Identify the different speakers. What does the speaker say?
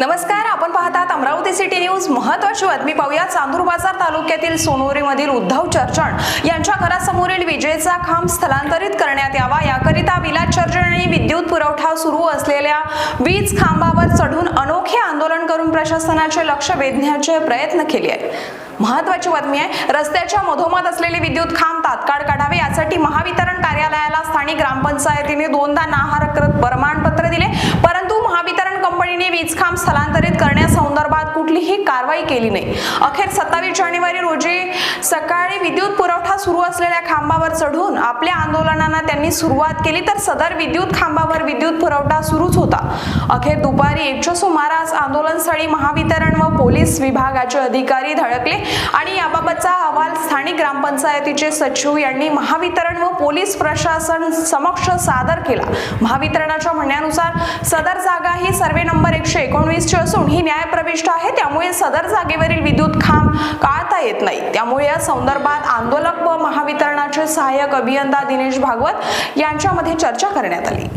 Speaker 1: नमस्कार आपण पाहतात अमरावती सिटी न्यूज. महत्वाची बातमी पाहूया. चांदूर बाजार तालुक्यातील सोनोरीमधील उद्धव चर्चण यांच्या घरासमोरील विजेचा खांब स्थलांतरित करण्यात यावा. याकरिता विलास चर्चण यांनी विद्युत पुरवठा सुरू असलेल्या वीज खांबावर चढून अनोखे आंदोलन करून प्रशासनाचे लक्ष वेधण्याचे प्रयत्न केले आहेत. महत्वाची बातमी आहे रस्त्याच्या मधोमध असलेले विद्युत खांब तात्काळ काढावे यासाठी महावितरण कार्यालयाला स्थानिक ग्रामपंचायतीने दोनदा नाहरकृत प्रमाणपत्र दिले. परत काम खांब स्थलांतरित करण्यासंदर्भात कुठलीही कारवाई केली नाही. अखेर सत्तावीस जानेवारी रोजी सकाळी विद्युत पुरवठा सुरू असलेल्या खांबावर चढून आपल्या आंदोलनांना त्यांनी सुरुवात केली तर सदर विद्युत खांबावर विद्युत पुरवठा सुरूच होता. अखेर दुपारी एकच्या सुमारास आंदोलनस्थळी महावितरण व पोलीस विभागाचे अधिकारी धडकले आणि याबाबतचा अहवाल स्थानिक ग्रामपंचायतीचे सचिव यांनी महावितरण व पोलीस प्रशासन समक्ष सादर केला. महावितरणाच्या म्हणण्यानुसार सदर जागा ही सर्वे नंबर एकशे एकोणवीसची असून ही न्यायप्रविष्ट आहे त्यामुळे सदर जागेवरील विद्युत खांब काढता येत नाही. त्यामुळे या संदर्भात आंदोलक व महावितरण सहाय्यक अभियंता दिनेश भागवत यांच्यामध्ये चर्चा करण्यात आली.